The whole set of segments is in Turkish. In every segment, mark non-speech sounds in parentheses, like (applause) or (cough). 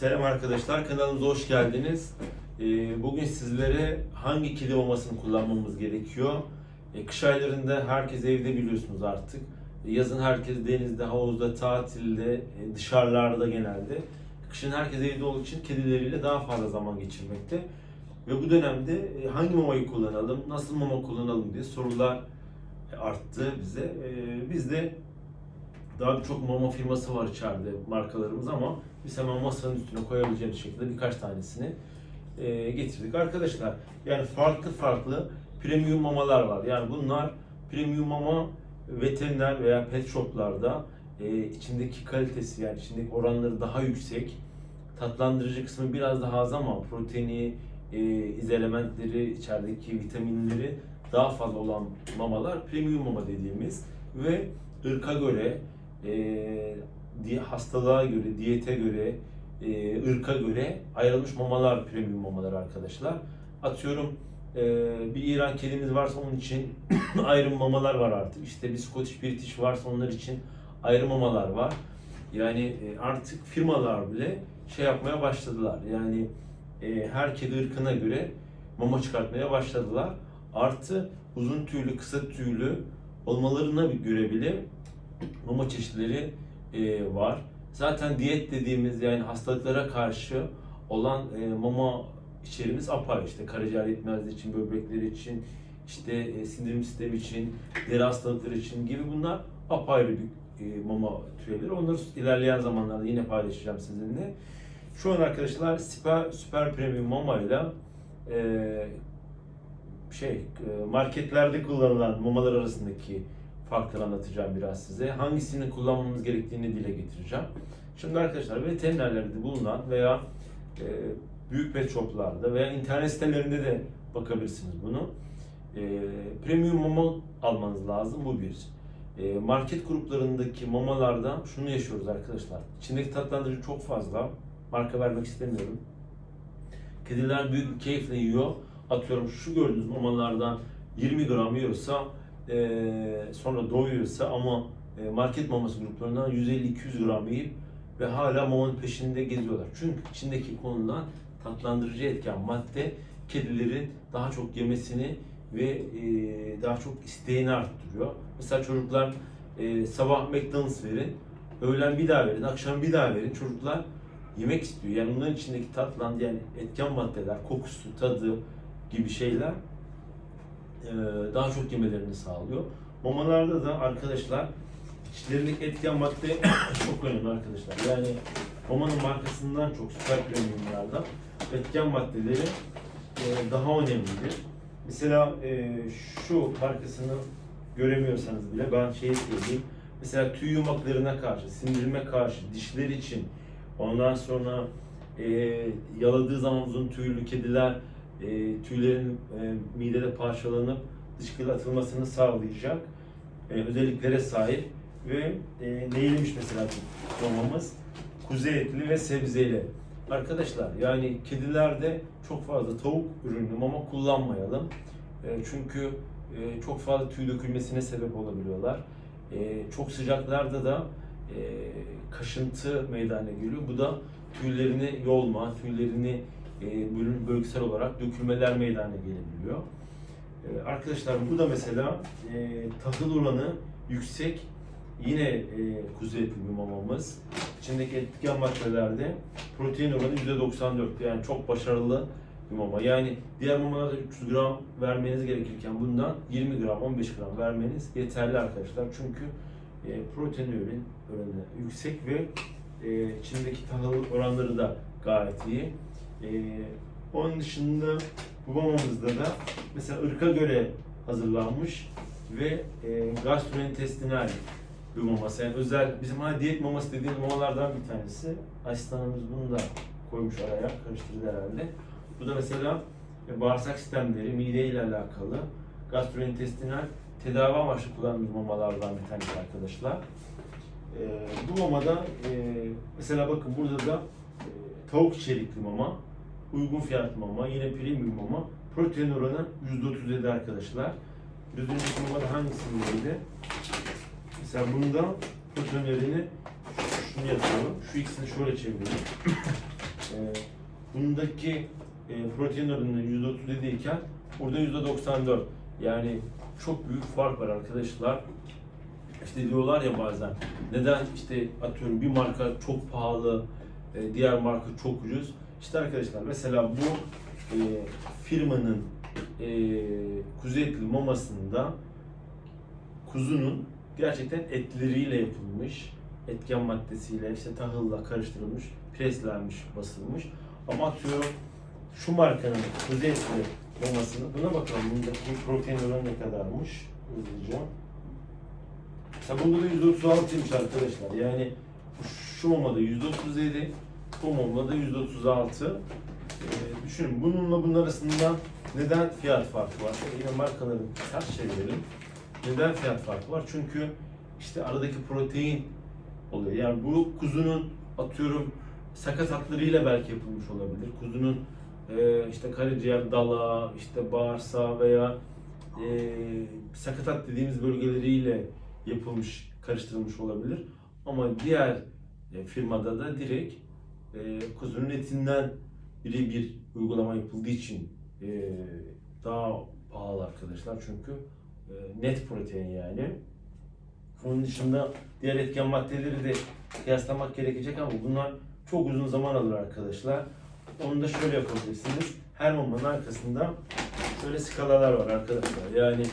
Selam arkadaşlar, kanalımıza hoş geldiniz. Ee, Bugün sizlere hangi kedi mamasını kullanmamız gerekiyor? Ee, Kış aylarında herkes evde biliyorsunuz artık. Ee, Yazın herkes denizde, havuzda, tatilde, e, dışarılarda genelde. Kışın herkes evde olduğu için kedileriyle daha fazla zaman geçirmekte. Ve bu dönemde e, hangi mamayı kullanalım, nasıl mama kullanalım diye sorular e, arttı bize. Biz de daha birçok mama firması var içeride markalarımız ama biz hemen masanın üstüne koyabileceğimiz şekilde birkaç tanesini e, getirdik. Arkadaşlar yani farklı farklı premium mamalar var. Yani bunlar premium mama veteriner veya pet shoplarda e, içindeki kalitesi yani içindeki oranları daha yüksek. Tatlandırıcı kısmı biraz daha az ama proteini, e, iz elementleri, içerideki vitaminleri daha fazla olan mamalar premium mama dediğimiz ve ırka göre, e, hastalığa göre, diyete göre, e, ırka göre ayrılmış mamalar premium mamalar arkadaşlar. Atıyorum e, bir İran kedimiz varsa onun için (coughs) ayrı mamalar var artık. İşte bir Scottish British varsa onlar için ayrı mamalar var. Yani e, artık firmalar bile şey yapmaya başladılar. Yani e, her kedi ırkına göre mama çıkartmaya başladılar. Artı uzun tüylü, kısa tüylü olmalarına göre bile mama çeşitleri e, var. Zaten diyet dediğimiz yani hastalıklara karşı olan e, mama içerimiz apayrı. İşte karaciğer yetmezliği için, böbrekleri için, işte e, sindirim sistemi için, deri hastalıkları için gibi bunlar apayrı bir e, mama türevleri. Onları ilerleyen zamanlarda yine paylaşacağım sizinle. Şu an arkadaşlar Süper, Süper Premium Mama ile e, şey e, marketlerde kullanılan mamalar arasındaki farkları anlatacağım biraz size. Hangisini kullanmamız gerektiğini dile getireceğim. Şimdi arkadaşlar veterinerlerde bulunan veya e, büyük pet shoplarda veya internet sitelerinde de bakabilirsiniz bunu. E, premium mama almanız lazım bu bir. E, market gruplarındaki mamalarda şunu yaşıyoruz arkadaşlar. İçindeki tatlandırıcı çok fazla. Marka vermek istemiyorum. Kediler büyük bir keyifle yiyor. Atıyorum şu gördüğünüz mamalardan 20 gram yiyorsa sonra doyuyorsa ama e, market maması gruplarından 150-200 gram yiyip ve hala mamanın peşinde geziyorlar. Çünkü içindeki konulan tatlandırıcı etken madde kedilerin daha çok yemesini ve e, daha çok isteğini arttırıyor. Mesela çocuklar e, sabah McDonald's verin, öğlen bir daha verin, akşam bir daha verin. Çocuklar yemek istiyor. Yani bunların içindeki tatlandı yani etken maddeler, kokusu, tadı gibi şeyler daha çok yemelerini sağlıyor. Mamalarda da arkadaşlar içlerindeki etken madde (coughs) çok önemli arkadaşlar. Yani mamanın markasından çok süper premiumlarda etken maddeleri e, daha önemlidir. Mesela e, şu markasını göremiyorsanız bile ben şey söyleyeyim. Mesela tüy yumaklarına karşı, sindirime karşı, dişler için, ondan sonra e, yaladığı zaman uzun tüylü kediler e, tüylerin e, midede parçalanıp dışkıyla atılmasını sağlayacak e, özelliklere sahip ve e, neymiş mesela mamamız? Kuzu etli ve sebzeli. Arkadaşlar yani kedilerde çok fazla tavuk ürünü mama kullanmayalım. E, çünkü e, çok fazla tüy dökülmesine sebep olabiliyorlar. E, çok sıcaklarda da e, kaşıntı meydana geliyor. Bu da tüylerini yolma, tüylerini bölüm bölgesel olarak dökülmeler meydana gelebiliyor. E, arkadaşlar bu da mesela e, tahıl oranı yüksek yine e, kuzu etli bir mamamız. İçindeki etken maddelerde protein oranı %94 yani çok başarılı bir mama. Yani diğer mamalarda 300 gram vermeniz gerekirken bundan 20 gram 15 gram vermeniz yeterli arkadaşlar. Çünkü e, protein oranı yüksek ve e, içindeki tahıl oranları da gayet iyi. Ee, onun dışında bu mamamızda da mesela ırka göre hazırlanmış ve e, gastrointestinal bir maması. Yani özel bizim hani diyet maması dediğimiz mamalardan bir tanesi. Asistanımız bunu da koymuş araya, karıştırdı herhalde. Bu da mesela e, bağırsak sistemleri, mide ile alakalı gastrointestinal tedavi amaçlı kullandığımız mamalardan bir tanesi arkadaşlar. E, bu mamada e, mesela bakın burada da e, tavuk içerikli mama, uygun fiyatlı mama, yine premium mama. Protein oranı %37 arkadaşlar. Biraz önceki mamada hangisindeydi? Mesela bunda protein oranı şunu yapıyorum. Şu ikisini şöyle çeviriyorum. (coughs) bundaki e, protein oranı %37 iken burada %94. Yani çok büyük fark var arkadaşlar. İşte diyorlar ya bazen neden işte atıyorum bir marka çok pahalı, e, diğer marka çok ucuz. İşte arkadaşlar mesela bu e, firmanın e, kuzu etli mamasında kuzunun gerçekten etleriyle yapılmış, etken maddesiyle işte tahılla karıştırılmış, preslenmiş, basılmış. Ama atıyorum şu markanın kuzu etli mamasını buna bakalım bundaki protein oranı ne kadarmış hızlıca. Mesela bunda da %36'ymış arkadaşlar. Yani şu mamada %37, bu mamada %36. Ee, düşünün bununla bunun arasında neden fiyat farkı var? Yine markaların ters çevirelim. Neden fiyat farkı var? Çünkü işte aradaki protein oluyor. Yani bu kuzunun atıyorum sakat hatlarıyla belki yapılmış olabilir. Kuzunun e, işte karaciğer, dala, işte bağırsağı veya e, sakatat dediğimiz bölgeleriyle yapılmış, karıştırılmış olabilir. Ama diğer e, firmada da direkt e, kuzunun etinden birebir uygulama yapıldığı için e, daha pahalı arkadaşlar çünkü e, net protein yani. Onun dışında diğer etken maddeleri de kıyaslamak gerekecek ama bunlar çok uzun zaman alır arkadaşlar. Onu da şöyle yapabilirsiniz. Her mamanın arkasında şöyle skalalar var arkadaşlar. Yani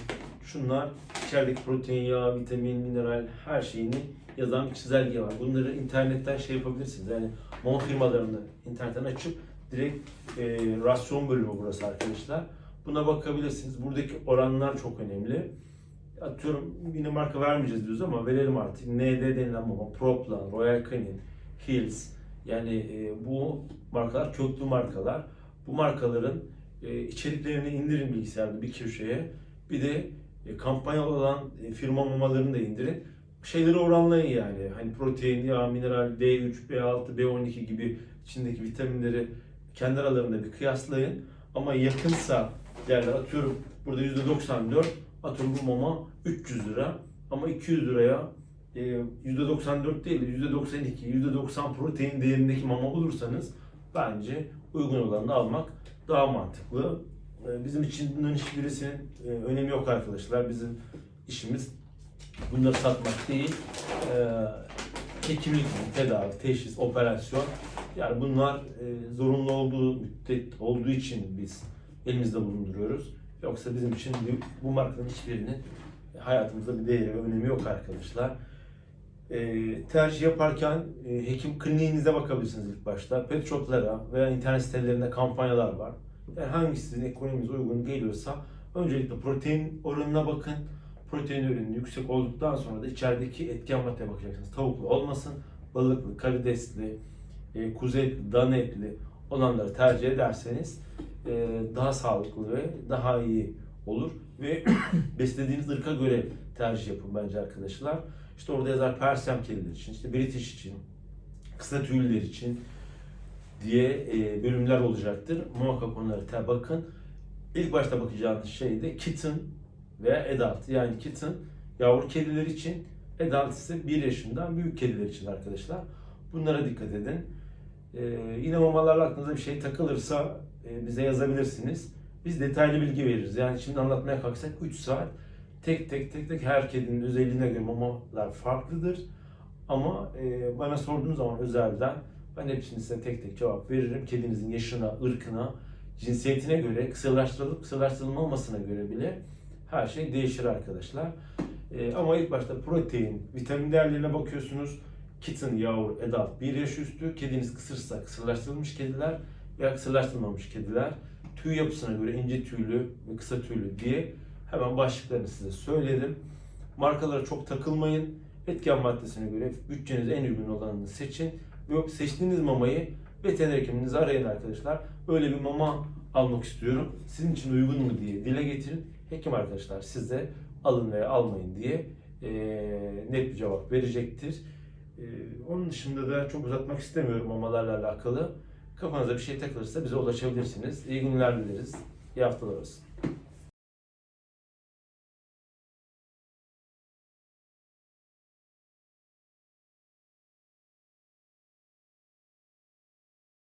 şunlar içerideki protein, yağ, vitamin, mineral her şeyini yazan bir çizelge var. Bunları internetten şey yapabilirsiniz. Yani mama firmalarını internetten açıp direkt e, rasyon bölümü burası arkadaşlar. Buna bakabilirsiniz. Buradaki oranlar çok önemli. Atıyorum yine marka vermeyeceğiz diyoruz ama verelim artık. ND denilen mama, Proplan, Royal Canin, Hills. Yani e, bu markalar köklü markalar. Bu markaların e, içeriklerini indirin bilgisayarda bir köşeye. Bir de kampanyalı olan e, firma mamalarını da indirin. Şeyleri oranlayın yani. Hani protein, yağ, mineral, D3, B6, B12 gibi içindeki vitaminleri kendi aralarında bir kıyaslayın. Ama yakınsa yerler atıyorum burada %94 atıyorum bu mama 300 lira ama 200 liraya e, %94 değil de %92, %90 protein değerindeki mama bulursanız bence uygun olanını almak daha mantıklı. E, Bizim için bunların hiçbirisinin e, önemi yok arkadaşlar. Bizim işimiz bunları satmak değil. E, Hekimlik, tedavi, teşhis, operasyon. Yani bunlar e, zorunlu olduğu müddet olduğu için biz elimizde bulunduruyoruz. Yoksa bizim için bu markanın hiçbirinin hayatımızda bir değeri ve önemi yok arkadaşlar. E, tercih yaparken e, hekim kliniğinize bakabilirsiniz ilk başta. Pet shoplara veya internet sitelerinde kampanyalar var. Yani hangisi sizin ekonominize uygun geliyorsa öncelikle protein oranına bakın. Protein oranı yüksek olduktan sonra da içerideki etken maddeye bakacaksınız. Tavuklu olmasın, balıklı, karidesli, e, kuzu etli, dana etli olanları tercih ederseniz e, daha sağlıklı ve daha iyi olur. Ve (coughs) beslediğiniz ırka göre tercih yapın bence arkadaşlar. İşte orada yazar Persem kediler için, işte British için, kısa tüyliler için diye e, bölümler olacaktır. Muhakkak onları te bakın. İlk başta bakacağınız şey de kitten veya adult. Yani kitten yavru kediler için, adult ise 1 yaşından büyük kediler için arkadaşlar. Bunlara dikkat edin. Ee, yine mamalarla aklınıza bir şey takılırsa e, bize yazabilirsiniz. Biz detaylı bilgi veririz. Yani şimdi anlatmaya kalksak 3 saat tek tek tek tek her kedinin özelliğine göre mamalar farklıdır. Ama e, bana sorduğunuz zaman özelden ben hepsini size tek tek cevap veririm. Kedinizin yaşına, ırkına, cinsiyetine göre, kısırlaştırılıp kısırlaştırılmamasına göre bile her şey değişir arkadaşlar. E, ama ilk başta protein, vitamin değerlerine bakıyorsunuz. Kitten, yavru, adult, 1 yaş üstü. Kediniz kısırsa kısırlaştırılmış kediler veya kısırlaştırılmamış kediler. Tüy yapısına göre ince tüylü ve kısa tüylü diye hemen başlıklarını size söyledim. Markalara çok takılmayın. Etken maddesine göre bütçenize en uygun olanını seçin. Ve seçtiğiniz mamayı veteriner hekiminizi arayın arkadaşlar. Böyle bir mama almak istiyorum. Sizin için uygun mu diye dile getirin. Hekim arkadaşlar size alın veya almayın diye eee, net bir cevap verecektir. Eee, onun dışında da çok uzatmak istemiyorum mamalarla alakalı. Kafanıza bir şey takılırsa bize ulaşabilirsiniz. İyi günler dileriz. İyi haftalar olsun.